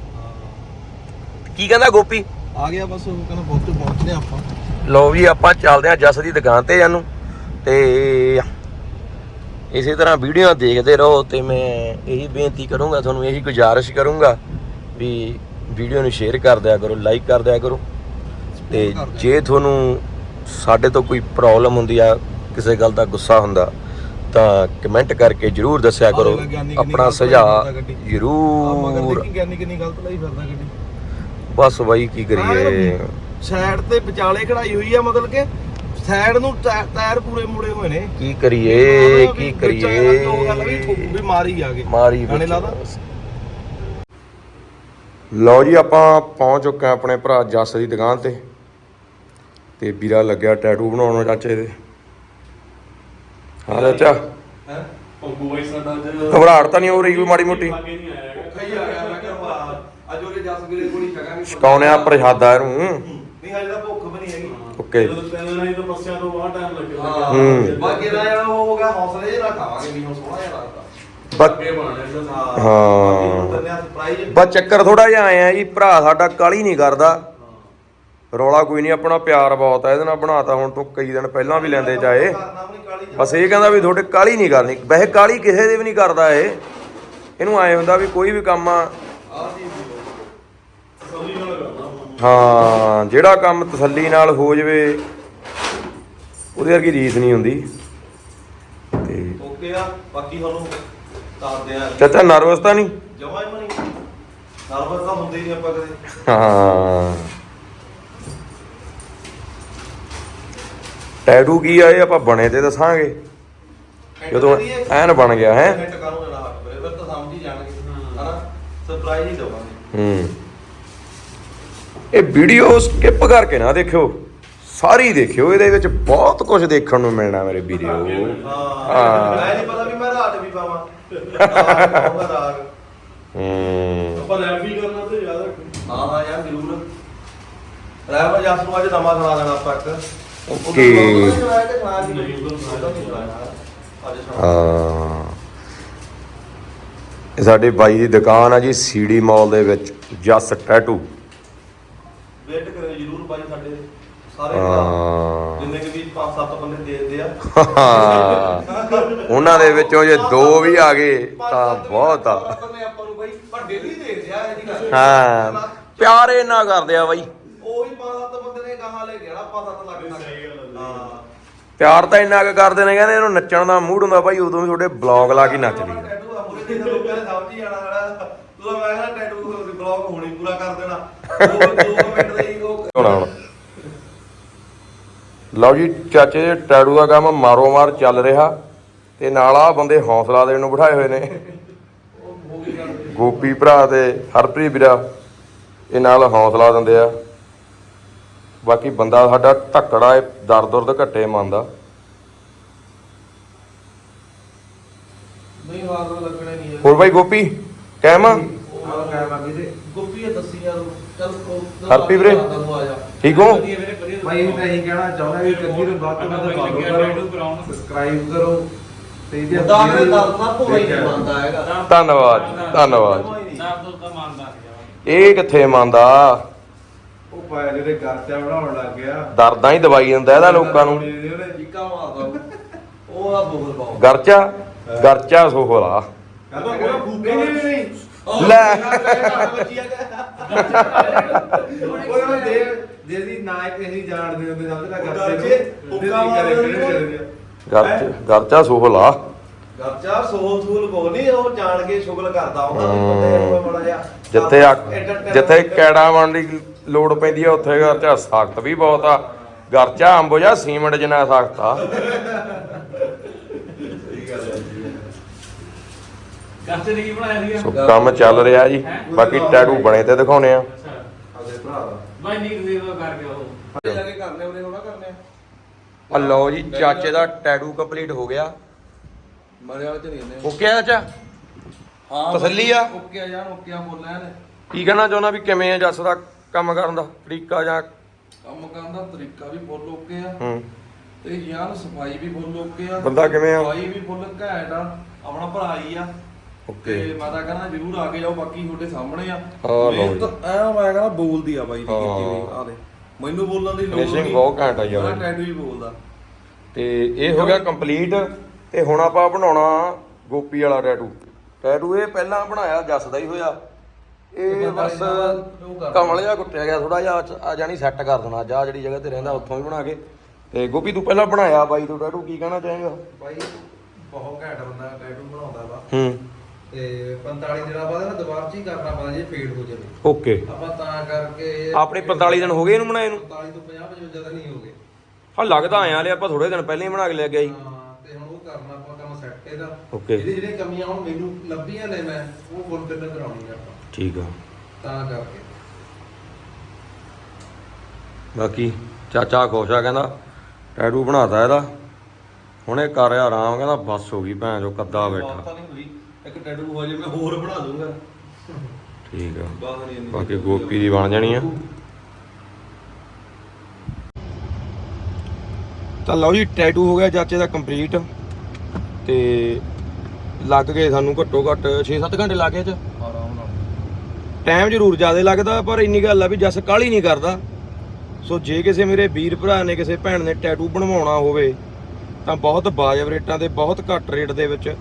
ਕੀ ਕਹਿੰਦਾ ਗੋਪੀ? ਆ ਗਿਆ ਬਸ ਉਹ ਕਹਿੰਦਾ ਬਹੁਤ ਪਹੁੰਚਦੇ ਆਪਾਂ। ਲੋ ਵੀ ਆਪਾਂ ਚੱਲਦੇ ਹਾਂ ਜਸ ਦੀ ਦੁਕਾਨ ਤੇ ਜਾਨੂੰ। ਤੇ ਇਸੇ ਤਰ੍ਹਾਂ ਵੀਡੀਓ ਦੇਖਦੇ ਰਹੋ ਤੇ ਮੈਂ ਇਹੀ ਬੇਨਤੀ ਕਰੂੰਗਾ ਤੁਹਾਨੂੰ ਇਹੀ ਗੁਜ਼ਾਰਿਸ਼ ਕਰੂੰਗਾ ਵੀ ਵੀਡੀਓ ਨੂੰ ਸ਼ੇਅਰ ਕਰ ਦਿਆ ਕਰੋ ਲਾਈਕ ਕਰ ਦਿਆ ਕਰੋ। ਤੇ ਜੇ ਤੁਹਾਨੂੰ ਸਾਡੇ ਤੋਂ ਕੋਈ ਪ੍ਰੋਬਲਮ ਹੁੰਦੀ ਆ ਕਿਸੇ ਗੱਲ ਦਾ ਗੁੱਸਾ ਹੁੰਦਾ ਤਾਂ ਕਮੈਂਟ ਕਰਕੇ ਜਰੂਰ ਦੱਸਿਆ ਕਰੋ। ਆਪਣਾ ਸੁਝਾਅ ਜਰੂਰ। ਦੇਖੀ ਗਿਆਨੀ ਕਿੰਨੀ ਗਲਤ ਲਈ ਫਿਰਦਾ ਗੱਡੀ। ਬਸ ਬਾਈ ਕੀ ਕਰੀਏ? ਸਾਈਡ ਤੇ ਵਿਚਾਲੇ ਖੜਾਈ ਹੋਈ ਆ ਮਤਲਬ ਕਿ ਸਾਈਡ ਨੂੰ ਟਾਇਰ ਪੂਰੇ ਮੁੜੇ ਹੋਏ ਨੇ। ਕੀ ਕਰੀਏ? ਕੀ ਕਰੀਏ? ਵੀ ਮਾਰੀ ਆ ਗਏ ਮਾਰੀ? ਲਓ ਜੀ ਆਪਾਂ ਪਹੁੰਚ ਚੁੱਕੇ ਆਪਣੇ ਭਰਾ ਜੱਸ ਦੀ ਦੁਕਾਨ ਤੇ। ਤੇ ਵੀਰਾ ਲੱਗਿਆ ਟੈਟੂ ਬਣਾਉਣ ਚਾਚੇ ਦੇ। ਹਾਂ ਚਾਚਾ ਹੈਂ? ਪੰਗੂ ਬਾਈ ਸਾਡਾ ਅੱਜ ਘਬਰਾਹਟ ਤਾਂ ਨਹੀਂ ਹੋ ਰਹੀ ਕੋਈ ਮਾੜੀ ਮੋਟੀ ਅੱਗੇ ਨਹੀਂ ਆਇਆ ਹੈਗਾ। ਔਖਾ ਹੀ ਆ ਗਿਆ ਮੈਂ ਕਿਹਾ ਵਾਹ ਅੱਜ ਉਹਦੇ ਜਸ ਵੀਰੇ ਕੋਲ ਹੀ ਜਗ੍ਹਾ ਨਹੀਂ ਛਕਾਉਣੇ ਆ ਪ੍ਰਸ਼ਾਦਾ ਇਹਨੂੰ ਨਹੀਂ ਹਜੇ ਤਾਂ ਭੁੱਖ ਵੀ ਨਹੀਂ ਹੈਗੀ ਓਕੇ ਜਦੋਂ ਤਿੰਨ ਦੀ ਤਪੱਸਿਆ ਤੋਂ ਬਾਅਦ ਟਾਈਮ ਲੱਗਿਆ ਹੂੰ। ਬਾਕੀ ਦਾ ਜਿਹੜਾ ਉਹ ਹੋ ਗਿਆ ਹੌਸਲੇ ਜਿਹਾ ਖਾਵਾਂਗੇ ਵੀ ਹੁਣ ਸੋਹਣਾ ਜਿਹਾ ਲੱਗਦਾ ਬਸ ਅੱਗੇ ਬਣਿਆ ਇਹਦਾ ਸਾਰਾ। ਹਾਂ। ਸਰਪ੍ਰਾਈਜ਼ ਬਸ ਚੱਕਰ ਥੋੜਾ ਜਿਹਾ ਆਏ ਆ ਜੀ ਭਰਾ ਸਾਡਾ ਕਾਲੀ ਨਹੀਂ ਕਰਦਾ ਰੌਲਾ ਕੋਈ ਨਹੀਂ ਆਪਣਾ ਪਿਆਰ ਬਹੁਤ ਆ ਇਹਦੇ ਨਾਲ ਬਣਾਤਾ ਹੁਣ ਤੋਂ ਕਈ ਦਿਨ ਪਹਿਲਾਂ ਵੀ ਲੈਂਦੇ ਚਾਹੇ ਬਸ ਇਹ ਕਹਿੰਦਾ ਵੀ ਤੁਹਾਡੇ ਕਾਲੀ ਨਹੀਂ ਕਰਨੀ ਵੈਸੇ ਕਾਲੀ ਕਿਸੇ ਦੇ ਵੀ ਨਹੀਂ ਕਰਦਾ ਇਹ। ਇਹਨੂੰ ਆਏ ਹੁੰਦਾ ਵੀ ਕੋਈ ਵੀ ਕੰਮ ਆ। ਹਾਂ ਜਿਹੜਾ ਕੰਮ ਤਸੱਲੀ ਨਾਲ ਹੋ ਜਵੇ ਉਹਦੇ ਵਰਗੀ ਰੀਸ ਨਹੀਂ ਹੁੰਦੀ। ਤੇ ਓਕੇ ਆ ਬਾਕੀ ਤੁਹਾਨੂੰ ਦੱਸਦੇ ਆ। ਚਾਚਾ ਨਰਵਸ ਤਾਂ ਨਹੀਂ? ਜਮਾ ਹੀ ਨਹੀਂ। ਨਰਵਸ ਤਾਂ ਹੁੰਦੇ ਹੀ ਨਹੀਂ ਆਪਾਂ ਕਦੇ। ਹਾਂ। ਟੈਟੂ ਕੀ ਆ ਇਹ ਆਪਾਂ ਬਣੇ ਤੇ ਦੱਸਾਂਗੇ। ਜਦੋਂ ਐਨ ਬਣ ਗਿਆ ਹੈ? ਹਿੰਟ ਕਰੂੰ ਨਾ ਹੱਥ ਫਿਰ ਫਿਰ ਤਾਂ ਸਮਝ ਹੀ ਜਾਣਗੇ। ਹਨਾ? ਸਰਪ੍ਰਾਈਜ਼ ਹੀ ਦਵਾਂਗੇ। ਹੂੰ। ਇਹ ਵੀਡੀਓ ਸਕਿਪ ਕਰਕੇ ਨਾ ਦੇਖਿਓ। ਸਾਰੀ ਦੇਖਿਓ ਇਹਦੇ ਵਿੱਚ ਬਹੁਤ ਕੁਝ ਦੇਖਣ ਨੂੰ ਮਿਲਣਾ ਮੇਰੇ ਵੀਡੀਓ ਹਾਂ ਹਾਂ। ਮੈਂ ਨਹੀਂ ਪਤਾ ਵੀ ਮੈਂ ਰਾਤ ਵੀ ਪਾਵਾਂ। ਰਾਗ ਪਾਊਂਗਾ ਰਾਗ ਹੂੰ। ਆਪਾਂ ਰੈਪ ਵੀ ਕਰਨਾ ਤੇ ਯਾਦ ਰੱਖੋ ਹਾਂ ਹਾਂ ਯਾਰ ਜ਼ਰੂਰ। ਰਹਿਮਾ ਜਸ ਨੂੰ ਅੱਜ ਨਵਾਂ ਸੁਣਾ ਦੇਣਾ ਆਪਾਂ ਇੱਕ। ਓਕੇ। ਹਾਂ। ਸਾਡੇ ਬਾਈ ਦੀ ਦੁਕਾਨ ਆ ਜੀ ਸੀਡੀ ਮਾਲ ਦੇ ਵਿੱਚ ਜਸ ਟੈਟੂ ਵੇਟ ਕਰਿਓ ਜਰੂਰ ਬਾਈ ਸਾਡੇ ਸਾਰੇ ਜਿੰਨੇ ਕਿ ਵੀ 5-7 ਬੰਦੇ ਦੇਖਦੇ ਆ। ਉਹਨਾਂ ਦੇ ਵਿੱਚੋਂ ਜੇ ਦੋ ਵੀ ਆ ਗਏ ਤਾਂ ਬਹੁਤ ਆ। ਹਾਂ। ਪਿਆਰੇ ਨਾ ਕਰਦੇ ਆ ਬਾਈ। ਉਹੀ 5-7 ਬੰਦੇ ਨੇ ਗਾਹਾਂ ਲੈ ਕੇ 5-7 ਪਿਆਰ ਤਾਂ ਇੰਨਾ ਕੁ ਕਰਦੇ ਨੇ ਕਹਿੰਦੇ ਇਹਨੂੰ ਨੱਚਣ ਦਾ ਮੂਡ ਹੁੰਦਾ ਬਾਈ ਉਦੋਂ ਵੀ ਤੁਹਾਡੇ ਬਲੌਗ ਲਾ ਕੇ ਨੱਚਦੀ ਟੈਟੂ ਆ ਮੂਰੇ ਦੇ ਲੋਕਾਂ ਨੇ ਸਮਝ ਹੀ ਜਾਣਾ ਸਾਡਾ ਤੂੰ ਤਾਂ ਮੈਂ ਕਹਿੰਦਾ ਟੈਟੂ ਬਲੌਗ ਹੋਣੀ ਪੂਰਾ ਕਰ ਦੇਣਾ। ਦੋ ਦੋ ਮਿੰਟ ਦੇ ਹੀ ਉਹ ਹੋਣਾ ਹੁਣ ਲਓ ਜੀ ਚਾਚੇ ਦੇ ਟੈਟੂ ਦਾ ਕੰਮ ਮਾਰੋ ਮਾਰ ਚੱਲ ਰਿਹਾ। ਤੇ ਨਾਲ ਆ ਬੰਦੇ ਹੌਸਲਾ ਦੇਣ ਨੂੰ ਬਿਠਾਏ ਹੋਏ ਨੇ। ਗੋਪੀ ਭਰਾ ਤੇ ਹਰਪ੍ਰੀਤ ਵੀਰਾ ਇਹ ਨਾਲ ਹੌਸਲਾ ਦਿੰਦੇ ਆ। ਬਾਕੀ ਬੰਦਾ ਸਾਡਾ ਧੱਕੜਾ ਏ ਦਰ ਦੁਰਦ ਘੱਟੇ ਮੰਨਦਾ ਨਹੀਂ ਹਾਰ ਲੱਗਣਾ ਨਹੀਂ ਹੋਰ ਬਾਈ ਗੋਪੀ ਕਹਿਮ ਆ? ਗੁੱਪੀ ਦੱਸੀ ਯਾਰ ਚੱਲ ਕੋ ਹਰਪੀ ਵੀਰੇ? ਠੀਕ ਹੋ? ਭਾਈ ਮੈਂ ਇਹੀ ਕਹਿਣਾ ਚਾਹੁੰਦਾ ਵੀ ਕੰਦੀ ਨੂੰ ਵੱਧ ਤੋਂ ਵੱਧ ਫੋਲੋ ਕਰੋ ਸਬਸਕ੍ਰਾਈਬ ਕਰੋ ਤੇ ਇਹਦੀ ਦਾਗ ਦੇ ਦਰਦ ਨਾਲ ਭੋਈ ਨਹੀਂ ਮੰਨਦਾ ਹੈਗਾ। ਧੰਨਵਾਦ ਧੰਨਵਾਦ। ਇਹ ਕਿੱਥੇ ਮੰਨਦਾ? ਉਹ ਪਾਇਆ ਜਿਹੜੇ ਗਰਚਾ ਬਣਾਉਣ ਲੱਗ ਗਿਆ। ਦਰਦਾਂ ਹੀ ਦਵਾਈ ਦਿੰਦਾ ਇਹਦਾ ਲੋਕਾਂ ਨੂੰ। ਮਾਰਦਾ ਉਹ। ਬੋਲ ਗਰਚਾ ਗਰਚਾ ਸੋਹਲਾ। ਕਹਿੰਦਾ ਪੂਰਾ ਫੂਕਾ। ਨਹੀਂ ਨਹੀਂ ਨਹੀਂ ਲੈ। ਉਹ ਨਾ ਦੇ ਦੇ ਦੀ ਨਾ ਇੱਕ ਅਸੀਂ ਜਾਣਦੇ ਹੁੰਦੇ ਸਭ ਦਾ ਗਰਚੇ, ਹੁੱਕਾ ਮਾਰਦੇ ਹੁੰਦੇ। ਗਰਚਾ ਗਰਚਾ ਸੋਹਲਾ। ਗੱਜਾ ਸੋਲ ਸੂਲ ਕੋ ਨਹੀਂ ਉਹ ਜਾਣ ਕੇ ਸ਼ੁਗਲ ਕਰਦਾ ਨੂੰ ਜਿਹਾ ਜਿੱਥੇ ਜਿੱਥੇ ਕੈੜਾ ਬਣਨ ਦੀ ਲੋੜ ਪੈਂਦੀ ਆ ਉੱਥੇ ਗਰਚਾ ਸਖਤ ਵੀ ਬਹੁਤ ਆ। ਗਰਚਾ ਅੰਬੋਜਾ ਸੀਮੈਂਟ ਜਿੰਨਾ ਸਖਤ ਆ। ਗੱਤੇ ਦੀ ਕੀ ਬਣਾਇਆ ਸੀਗਾ? ਸੋ ਕੰਮ ਚੱਲ ਰਿਹਾ ਜੀ। ਬਾਕੀ ਟੈਟੂ ਬਣੇ ਤੇ ਦਿਖਾਉਣੇ ਆ। ਆਪਣੇ ਭਰਾ ਦਾ। ਬਾਈ ਨੀਕ ਦੇ ਦੋ ਕਰਕੇ ਉਹ। ਜਾ ਕੇ ਕਰਨੇ ਉਹਨੇ ਹੋਣਾ ਕਰਨੇ ਆ। ਲਓ ਜੀ ਚਾਚੇ ਦਾ ਟੈਟੂ ਕੰਪਲੀਟ ਹੋ ਗਿਆ। ਮਰੇ ਵਾਲੇ ਚ ਨਹੀਂ ਹੁੰਦੇ ਓਕੇ ਆ ਚਾਚਾ? ਹਾਂ ਤਸੱਲੀ ਆ? ਓਕੇ ਆ ਜਾਨ ਓਕੇ ਆ ਬੋਲਿਆ ਨੇ ਕੀ ਕਹਿਣਾ ਚਾਹੁੰਦਾ ਵੀ ਕਿਵੇਂ ਆ ਜੱਸ ਦਾ ਕੰਮ ਕਰਨ ਦਾ ਤਰੀਕਾ ਜਾਂ ਕੰਮ ਕਰਨ ਦਾ ਤਰੀਕਾ ਵੀ ਫੁੱਲ ਓਕੇ ਆ। ਹੂੰ। ਤੇ ਯਾਰ ਸਫ਼ਾਈ ਵੀ ਫੁੱਲ ਓਕੇ ਆ। ਬੰਦਾ ਕਿਵੇਂ ਆ? ਸਫ਼ਾਈ ਵੀ ਫੁੱਲ ਘੈਂਟ ਆ। ਆਪਣਾ ਭਰਾ ਹੀ ਆ। ਓਕੇ। ਤੇ ਮੈਂ ਤਾਂ ਕਹਿੰਦਾ ਜਰੂਰ ਆ ਕੇ ਜਾਓ ਬਾਕੀ ਤੁਹਾਡੇ ਸਾਹਮਣੇ ਆ। ਲਓ ਮਿਹਨਤ ਐ ਮੈਂ ਕਹਿੰਦਾ ਬੋਲਦੀ ਆ ਬਾਈ ਦੀ ਕੀਤੀ ਹਾਂ। ਹੋਈ ਆ ਦੇ। ਮੈਨੂੰ ਬੋਲਣ ਦੀ ਲੋੜ Finishing ਨਹੀਂ। ਬਹੁਤ ਘੈਂਟ ਆ ਯਾਰ। ਮੇਰਾ ਟੈਟੂ ਹੀ ਬੋਲਦਾ। ਤੇ ਇਹ ਹੋ ਗਿਆ ਕੰਪਲੀਟ ਤੇ ਹੁਣ ਆਪਾਂ ਬਣਾਉਣਾ ਗੋਪੀ ਵਾਲਾ ਟੈਟੂ ਟੈਟੂ ਇਹ ਪਹਿਲਾਂ ਬਣਾਇਆ ਜੱਸ ਦਾ ਹੀ ਹੋਇਆ। ਇਹ ਬਸ ਕਮਲ ਜਿਹਾ ਕੁੱਟਿਆ ਗਿਆ ਥੋੜਾ ਜਿਹਾ ਆ ਜਾਣੀ ਸੈੱਟ ਕਰ ਦੇਣਾ ਆਹ ਜਿਹੜੀ ਜਗ੍ਹਾ ਤੇ ਰਹਿੰਦਾ ਉੱਥੋਂ ਵੀ ਬਣਾ ਕੇ। ਤੇ ਗੋਪੀ ਤੂੰ ਪਹਿਲਾਂ ਬਣਾਇਆ ਬਾਈ ਤੂੰ ਟੈਟੂ ਕੀ ਕਹਿਣਾ ਚਾਹੇਗਾ? ਬਾਈ ਬਹੁਤ ਘੈਂਟ ਬੰਦਾ ਟੈਟੂ ਬਣਾਉਂਦਾ ਵਾ। ਹੂੰ। ਤੇ 45 ਦਿਨਾਂ ਬਾਅਦ ਨਾ ਦੁਬਾਰਾ ਚ ਹੀ ਕਰਨਾ ਪੈਂਦਾ ਜੇ ਫੇਡ ਹੋ ਜਾਵੇ। ਓਕੇ। ਆਪਾਂ ਤਾਂ ਕਰਕੇ ਆਪਣੇ 45 ਦਿਨ ਹੋ ਗਏ ਇਹਨੂੰ ਬਣਾਏ ਨੂੰ? 45 ਤੋਂ 50 ਵਜੇ ਜ਼ਿਆਦਾ ਨਹੀਂ ਹੋ ਗਏ। ਹਾਂ ਲੱਗਦਾ ਆਇਆ ਲੈ ਆਪਾਂ ਥੋੜੇ ਦਿਨ ਪਹਿਲਾਂ ਹੀ ਬਣਾ ਕੇ ਲੈ ਕੇ ਆਈ। ਹਾਂ ਤੇ ਹੁਣ ਉਹ ਕਰਨਾ ਆਪਾਂ ਕੰਮ ਸੈੱਟ ਇਹਦਾ। Okay. ਜਿਹੜੀ ਜਿਹੜੀਆਂ ਕਮੀਆਂ ਹੁਣ ਮੈਨੂੰ ਲੱਭੀਆਂ ਨੇ ਮੈਂ ਉਹ ਫੁੱਲ ਫਿਲ ਕਰਾਉਣੀ ਆ ਠੀਕ ਆ। ਤਾਂ ਕਰਕੇ। ਬਾਕੀ ਚਾਚਾ ਖੁਸ਼ ਕਹਿੰਦਾ ਟੈਟੂ ਬਣਾਤਾ ਇਹਦਾ। ਹੁਣ ਕਰ ਰਿਹਾ ਆਰਾਮ ਕਹਿੰਦਾ ਬਸ ਹੋ ਗਈ ਭੈਣ ਜੋ ਕੱਦਾ ਬੈਠਾ। ਤਾਂ ਨਹੀਂ ਹੋਈ ਇੱਕ ਟੈਟੂ ਹੋ ਜੇ ਮੈਂ ਹੋਰ ਬਣਾ ਦੂੰਗਾ। ਠੀਕ ਆ। ਨਹੀਂ ਬਾਕੀ ਗੋਪੀ ਦੀ ਬਣ ਜਾਣੀ ਆ। ਤਾਂ ਲਓ ਜੀ ਟੈਟੂ ਹੋ ਗਿਆ ਚਾਚੇ ਦਾ ਕੰਪਲੀਟ ਤੇ ਲੱਗ ਗਏ ਸਾਨੂੰ ਘੱਟੋ ਘੱਟ 6-7 ਘੰਟੇ ਲੱਗ ਗਏ ਚ ਟਾਈਮ ਜ਼ਰੂਰ ਜ਼ਿਆਦਾ ਲੱਗਦਾ, ਪਰ ਇੰਨੀ ਗੱਲ ਆ ਵੀ ਜਸ ਕਾਲੀ ਨਹੀਂ ਕਰਦਾ। ਸੋ ਜੇ ਕਿਸੇ ਮੇਰੇ ਵੀਰ ਭਰਾ ਨੇ ਕਿਸੇ ਭੈਣ ਨੇ ਟੈਟੂ ਬਣਵਾਉਣਾ ਹੋਵੇ, ਤਾਂ ਬਹੁਤ ਵਾਜਬ ਰੇਟਾਂ ਤੇ, ਬਹੁਤ ਘੱਟ ਰੇਟ ਦੇ ਵਿੱਚ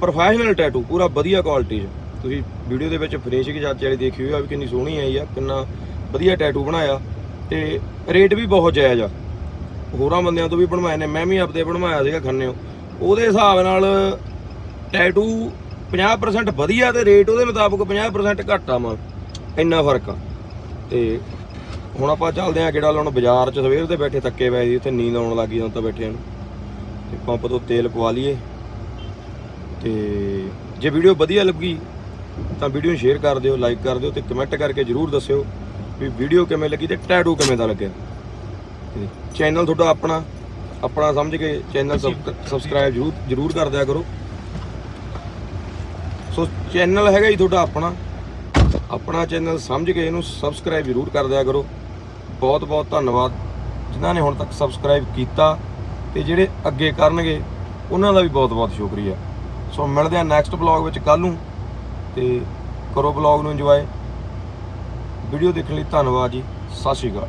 ਪ੍ਰੋਫੈਸ਼ਨਲ ਟੈਟੂ ਪੂਰਾ ਵਧੀਆ ਕੁਆਲਿਟੀ 'ਚ। ਤੁਸੀਂ ਵੀਡੀਓ ਦੇ ਵਿੱਚ ਫਿਨਿਸ਼ਿੰਗ ਚਾਚੇ ਵਾਲੀ ਦੇਖੀ ਹੋਈ ਆ ਵੀ ਕਿੰਨੀ ਸੋਹਣੀ ਆਈ ਆ, ਕਿੰਨਾ ਵਧੀਆ ਟੈਟੂ ਬਣਾਇਆ। ਤੇ ਰੇਟ ਵੀ ਬਹੁਤ ਜਾਇਜ਼ ਆ। ਹੋਰਾਂ ਬੰਦਿਆਂ ਤੋਂ ਵੀ ਬਣਵਾਏ ਨੇ, ਮੈਂ ਵੀ ਆਪਦੇ ਬਣਵਾਇਆ ਸੀਗਾ ਖੰਨਿਓ ਉਹਦੇ ਹਿਸਾਬ ਨਾਲ ਟੈਟੂ 50% ਵਧੀਆ ਤੇ ਰੇਟ ਉਹਦੇ ਮੁਤਾਬਕ 50% ਘੱਟ ਆ ਮਾ। ਇੰਨਾ ਫ਼ਰਕ ਆ। ਤੇ ਹੁਣ ਆਪਾਂ ਚੱਲਦੇ ਆ ਕਿਹੜਾ ਲਾਉਣ ਬਾਜ਼ਾਰ 'ਚ ਸਵੇਰ ਦੇ ਬੈਠੇ ਥੱਕੇ ਪਏ ਸੀ ਉੱਥੇ ਨੀਂਦ ਆਉਣ ਲੱਗੀ ਹੁਣ ਤਾਂ ਬੈਠੇ ਨੂੰ। ਤੇ ਪੰਪ ਤੋਂ ਤੇਲ ਪਵਾ ਲਈਏ। ਤੇ ਜੇ ਵੀਡੀਓ ਵਧੀਆ ਲੱਗੀ ਤਾਂ ਵੀਡੀਓ ਨੂੰ ਸ਼ੇਅਰ ਕਰ ਦਿਓ ਲਾਈਕ ਕਰ ਦਿਓ ਤੇ ਕਮੈਂਟ ਕਰਕੇ ਜਰੂਰ ਦੱਸਿਓ ਵੀ ਵੀਡੀਓ ਕਿਵੇਂ ਲੱਗੀ ਤੇ ਟੈਟੂ ਕਿਵੇਂ ਦਾ ਲੱਗਿਆ। ਚੈਨਲ ਤੁਹਾਡਾ ਆਪਣਾ ਆਪਣਾ ਸਮਝ ਕੇ ਚੈਨਲ ਸਬਸਕ੍ਰਾਈਬ ਜਰੂਰ ਜਰੂਰ ਕਰ ਦਿਆ ਕਰੋ। ਚੈਨਲ ਹੈਗਾ ਜੀ ਤੁਹਾਡਾ ਆਪਣਾ। ਆਪਣਾ ਚੈਨਲ ਸਮਝ ਕੇ ਇਹਨੂੰ ਸਬਸਕ੍ਰਾਈਬ ਜਰੂਰ ਕਰ ਦਿਆ ਕਰੋ। ਬਹੁਤ ਬਹੁਤ ਧੰਨਵਾਦ। ਜਿਨ੍ਹਾਂ ਨੇ ਹੁਣ ਤੱਕ ਸਬਸਕ੍ਰਾਈਬ ਕੀਤਾ ਤੇ ਜਿਹੜੇ ਅੱਗੇ ਕਰਨਗੇ, ਉਹਨਾਂ ਦਾ ਵੀ ਬਹੁਤ ਬਹੁਤ ਸ਼ੁਕਰੀਆ। ਸੋ ਮਿਲਦੇ ਹਾਂ ਨੈਕਸਟ ਬਲੌਗ ਵਿੱਚ ਕੱਲ ਨੂੰ ਤੇ ਕਰੋ ਬਲੌਗ ਨੂੰ ਇੰਜੋਏ ਵੀਡੀਓ ਦੇਖਣ ਲਈ ਧੰਨਵਾਦ ਜੀ। ਸਤਿ ਸ਼੍ਰੀ ਅਕਾਲ।